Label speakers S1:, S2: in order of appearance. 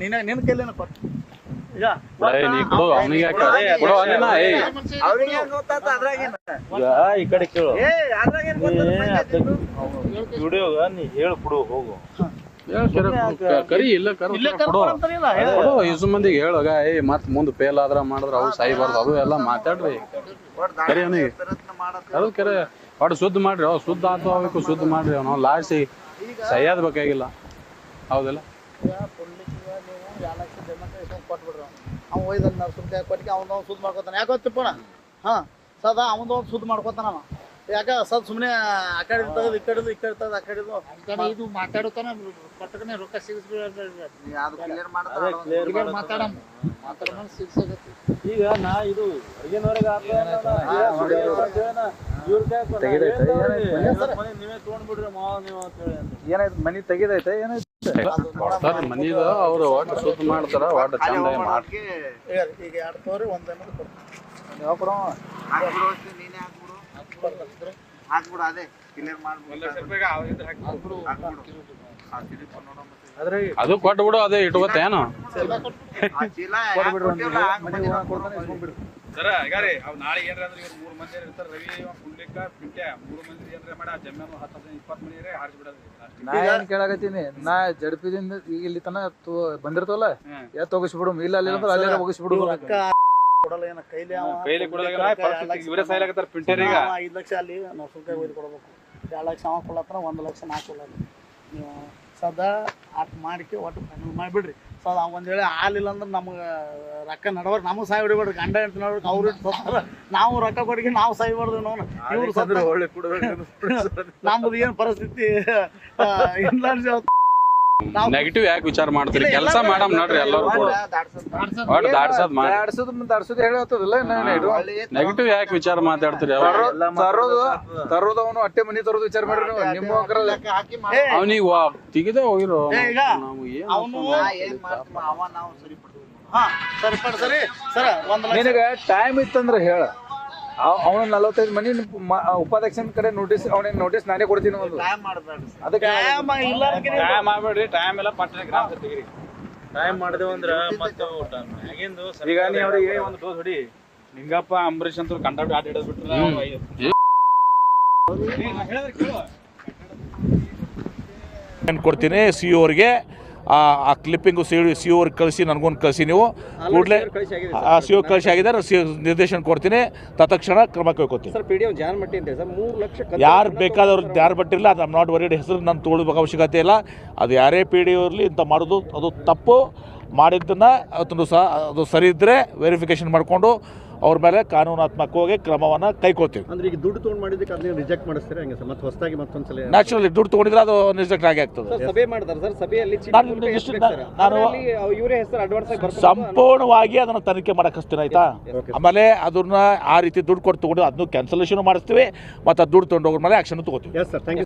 S1: ನಿನ್ನ ಕೈಲೇನ ಕೊಟ್ಟು ಈಗ
S2: ಈ ಕಡೆ ಕೇಳು. ವಿಡಿಯೋಗ ನೀ ಹೇಳಿ ಬಿಡು ಹೋಗು.
S3: ಹೇಳ್ ಕೆರೆ ಕರಿ ಇಲ್ಲ ಕರು
S1: ಇಲ್ಲೇ
S3: ಕೊಡು. ಇಸು ಮಂದಿಗೆ ಹೇಳೋಗ ಏ ಮತ್ ಮುಂದ್ ಫೇಲ್ ಆದ್ರ ಮಾಡಿದ್ರ ಅವು ಬರ್ದು ಅದು ಎಲ್ಲ ಮಾತಾಡ್ರಿ. ಕರಿ ಅವನಿಗೆ. ಅದು ಕೆರೆ ಒಟ್ಟು ಶುದ್ಧ ಮಾಡ್ರಿ ಅವ್ ಶುದ್ಧ ಆತು ಅವಕ್ಕೂ ಶುದ್ಧ ಮಾಡ್ರಿ ಅವ್ನು. ಲಾಸಿ ಸಹ್ಯಾದ್ ಬೇಕಾಗಿಲ್ಲ ಹೌದಿಲ್ಲ?
S1: ನೀವು ಅವ್ನು. ಒಯ್ದಲ್ಲಿ ನರ್ಸುಂಕಾಯಿ ಕೊಟ್ಟಿಗೆ ಅವ್ನು ಅವ್ನು ಸುದ್ದಿ ಮಾಡ್ಕೊತಾನೆ. ಯಾಕೆ ತಿಪ್ಪಣ ಹಾಂ ಸದಾ ಅವನದು ಒಂದು ಸುದ್ದಿ ಮಾಡ್ಕೊತಾನ ಅವ ಯಾಕ ಸದ್ ಸುಮ್ಮನೆ ಆ ಕಡೆ ತೆಗೆದು ಈ ಕಡೆದು ಈ ಕಡೆ ತೆಗೆದು ಆ ಕಡೆದು
S4: ಕಡೆ ಇದು ಮಾತಾಡುತ್ತಾನ ರೊಕ್ಕ ಸಿಗಿಸ್ಬಿಡ್ರಿ
S5: ಅದು ಕ್ಲಿಯರ್ ಮಾಡ್ತಾರ
S2: ಕ್ಲಿಯರ್
S4: ಮಾತಾಡಮ್ ಮಾತಾಡ ಸಿಗ್ಸಾಗತ್ತೆ.
S2: ಈಗ ನಾ ಇದು ನೀವೇ ತೊಗೊಂಡ್ಬಿಡ್ರಿ ಮಾವ ನೀವು ಅಂತ ಹೇಳಿ.
S6: ಏನಾಯ್ತು? ಮನಿ ತೆಗಿದೈತೆ? ಏನಾಯ್ತು?
S3: ಮನಿದ ಅವ್ರು ಒಟ್ಟು ಶುದ್ಧ ಮಾಡ್ತಾರ ಚಂದ ಮಾಡಿ
S1: ಈಗ ಎರಡು ತೋರಿ ಒಂದು ಅನ್ನೋದು
S5: ಹಾಕ್ಬಿಡು ಅದೇ. ಕ್ಲಿಯರ್ ಮಾಡ್ಬಿಡು.
S3: ಅದು ಕೊಟ್ಟು ಬಿಡು ಅದೇ ಇಟ್ಕೋತೇನು?
S5: ಆ
S7: ಸರ ಹಾಗಾರಿ ಅವ್ ನಾಳೆ ಏನ್ರ ಅಂದ್ರೆ ಇವ್ರು ಮೂರ್ ಮಂದಿ ಇರ್ತಾರ ರವಿ ಇವ ಪುಂಡ್ಲಿಕ್ಕ ಪಿಂಟ್ಯ ಮೂರು ಮಂದಿ ಏನ್ರ ಮಾಡಿ ಆ ಜಮ್ಯಾನು ಹತ್ತು ಹದಿನೈದು ಇಪ್ಪತ್ತು ಮಂದಿ ಇರೇ ಹಾರಿಸಿ
S6: ನಾ ಏನ್ ಕೇಳಾಕತ್ತೀನಿ ನಾ ಜಡ್ಪಿದಿಂದ ಈಗ ಇಲ್ಲಿ ತನ ತು- ಬಂದಿರ್ತವಲ್ಲ ಯಾ ತಗೋಸ್ಬಿಡು ಇಲ್ಲ ಅಲ್ಲಿ ಅಂದ್ರೆ ಅಲ್ಲೇ ಹೋಗಿಸ್ಬಿಡು.
S1: ಕೊಡಲ್ಲ ಏನ ಕೈಲಿ
S7: ಕೈಲಿ ಪರಿಸ್ಥಿತಿ ಇವರೇ ಸಾಯ್ಲಾಕತ್ತಾರ ಪಿಂಟ್ಯರ್ ಈಗ.
S1: ಅವ ಐದು ಲಕ್ಷ ಅಲ್ಲಿ ನರ್ಸುಂಕಾಯಿ ಒಯ್ದು ಕೊಡ್ಬೇಕು. ಎರಡು ಲಕ್ಷ ಅವ ಕೊಡ್ಲತ್ತಾರ ಒಂದು ಲಕ್ಷ ನಾ ಕೊಡಲ್ಲ ನೀವು ಸದಾ ಅಟ್ ಮಾಡಿಕೆ ಒಟ್ಟು ಫೈನಲ್ ಮಾಡಿಬಿಡ್ರಿ. ಸದಾ ಒಂದ್ ವೇಳೆ ಹಾಲಿಲ್ಲ ಅಂದ್ರೆ ನಮ್ಗೆ ರೊಕ್ಕ ನಡವರ್ ನಮಗೆ ಸಾಯಿ ಹೊಡಿಬೇಡ್ರಿ ಗಂಡ ಹೆಂಡ್ತಿ ನೋಡ್ಬೇಕು ಅವ್ರು ಸತ್ತಾರ. ನಾವು ರೊಕ್ಕ ಕೊಡಿಗೆ ನಾವು ಸಾಯ್ಬಾರ್ದು ಬಾರ್ದು ಇವ್ರು ಸದ್ರೆ
S6: ಒಳ್ಳೆ ಕೊಡ್ಬೇಕು
S1: ನಮ್ದು ಏನು ಪರಿಸ್ಥಿತಿ? ಇಲ್ಲ ನಾವು
S3: ನೆಗೆಟಿವ್ ಯಾಕೆ ವಿಚಾರ ಮಾಡ್ತೀರಿ? ಕೆಲಸ ಮಾಡಮ್ ನೋಡ್ರಿ ಎಲ್ಲರೂ ಕೂಡ. ಒಟ್ಟು ದಾಡ್ಸೋದ್. ಮಾಡಿ
S6: ದಾಡ್ಸೋದು ದಾಡ್ಸೋದು ಹೇಳತ್ತದಲ್ಲ
S3: ನೆಗೆಟಿವ್ ಯಾಕೆ ವಿಚಾರ ಮಾತಾಡ್ತೀರಿ ಅವ್ರು
S6: ತರೋದು ತರೋದು ಅವನು ಅಟ್ಟೆ ಮನಿ ತರೋದು ವಿಚಾರ ಮಾಡ್ರಿ ನೀವು. ನಿಮ್ಮ
S3: ಅವನಿಗೆ ವಾ ತೆಗೆದೇ ಹೋಗಿರೋ ನಾವು ಏನ್
S1: ಅವ್ನು-
S5: ನಾ ಏನ್ ಮಾಡ್ತೀವಿ ಅವ ನಾವು ಸರಿಪಡ್ತೀವಿ
S1: ಹಾ ಸರಿ ಸರಿ ಸರ ಒಂದು ಲಕ್ಷ
S6: ನಿನಗ ಟೈಮ್ ಇತ್ತಂದ್ರೆ ಹೇಳ. ಅವನ ನಲವತ್ತೈದು ಮನಿ ಮ- ಉಪಾಧ್ಯಕ್ಷನ ಕಡೆ ನೋಟಿಸ್ ಅವನಿಗೆ ನೋಟಿಸ್ ನಾನೇ ಕೊಡ್ತೀನಿ ಒಂದು ಅದಕ್ಕೆ
S1: ಟೈಮ್ ಇಲ್ಲ
S7: ಟೈಮ್ ಮಾಡಬೇಡ್ರಿ ಟೈಮ್ ಎಲ್ಲ ಪಟ್ಟಣ ಗ್ರಾಮ ತೆಗಿರಿ
S2: ಟೈಮ್ ಮಾಡಿದೆವು ಅಂದ್ರ ಮತ್ತೆ ಊಟ ಹೇಗಿಂದು?
S7: ಈಗ ನೀ ಅವ್ರಿಗೆ ಒಂದು ಡೋಸ್ ಹೊಡಿ. ನಿಂಗಪ್ಪ ಅಂಬರೀಶ್ ಅಂತ ಕಂಡಕ್ಟ್ ಆಟ ಹಿಡಿದ್ ಬಿಟ್ರ
S8: ಕೇಳು. ಕೊಡ್ತೀನಿ ಸಿ ಅವ್ರಿಗೆ. ಆ ಆ ಕ್ಲಿಪ್ಪಿಂಗು ಸಿ ಸಿ ಅವ್ರಿಗೆ ಕಳಿಸಿ ನನಗೊಂದು ಕಳಿಸಿ ನೀವು. ಕೂಡಲೇ ಆ ಸಿ ಓ ಕಳಿಸಿ ಆಗಿದ್ದಾರೆ ಸಿ ನಿರ್ದೇಶನ ಕೊಡ್ತೀನಿ. ತತ್ಕ್ಷಣ ಕ್ರಮ
S9: ಕೈಕೋತೀನಿ
S8: ಯಾರು ಬೇಕಾದವ್ರು ಯಾರು ಬಟ್ಟಿರಲಿಲ್ಲ ಅದು ನಾಟ್ ವರಿಡ್ ಹೆಸರು ನಾನು ತೊಗೊಳ್ಬೇಕು ಅವಶ್ಯಕತೆ ಇಲ್ಲ. ಅದು ಯಾರೇ ಪಿ ಡಿ ಇರಲಿ ಇಂಥ ಮಾಡೋದು ಅದು ತಪ್ಪು. ಮಾಡಿದ್ದನ್ನು ಅದನ್ನು ಸಹ ಅದು ಸರಿ ಇದ್ದರೆ ವೆರಿಫಿಕೇಷನ್ ಮಾಡಿಕೊಂಡು ಅವ್ರ ಮೇಲೆ ಕಾನೂನಾತ್ಮಕವಾಗಿ ಕ್ರಮವನ್ನು ಕೈಕೋತೀವಿ
S9: ಅಂದ್ರೆ ಈಗ ದುಡ್ಡು ತೊಗೊಂಡು ಮಾಡಿದ್ದಕ್ಕೆ ಅದನ್ನ ರಿಜೆಕ್ಟ್ ಮಾಡಿಸ್ತೀರಾ ಹಂಗೆ ಸರ್? ಮತ್ತೆ ಹೊಸದಾಗಿ ಮತ್ತೊಂದ್ಸಲ
S8: ನ್ಯಾಚುರಲಿ ದುಡ್ಡು ತೊಗೊಂಡಿದ್ರೆ ಅದು ರಿಜೆಕ್ಟ್ ಆಗಿ ಆಗ್ತದೆ.
S9: ಸರ್ ಸಭೆ ಮಾಡ್ತಾರೆ ಸರ್ ಸಭೆಯಲ್ಲಿ ಚೀಟಿ
S8: ನಾನು ಇಷ್ಟು-? ನಾನು-
S9: ಇವರೇ ಹೆಸರು ಅಡ್ವಾನ್ಸ್ ಆಗಿ
S8: ಸಂಪೂರ್ಣವಾಗಿ ಅದನ್ನು ತನಿಖೆ ಮಾಡಕ್ಕೆ ಹಚ್ತೀನಿ ಆಯ್ತಾ? ಆಮೇಲೆ ಅದನ್ನ ಆ ರೀತಿ ದುಡ್ಡು ಕೊಟ್ಟು ತಗೊಂಡು ಅದನ್ನು ಕ್ಯಾನ್ಸಲೇಷನ್ ಮಾಡಿಸ್ತೀವಿ ಮತ್ತೆ ದುಡ್ಡು ತೊಗೊಂಡು ಮೇಲೆ ಆಕ್ಷನ್ ತಗೋತೀವಿ.
S9: Yes sir thank you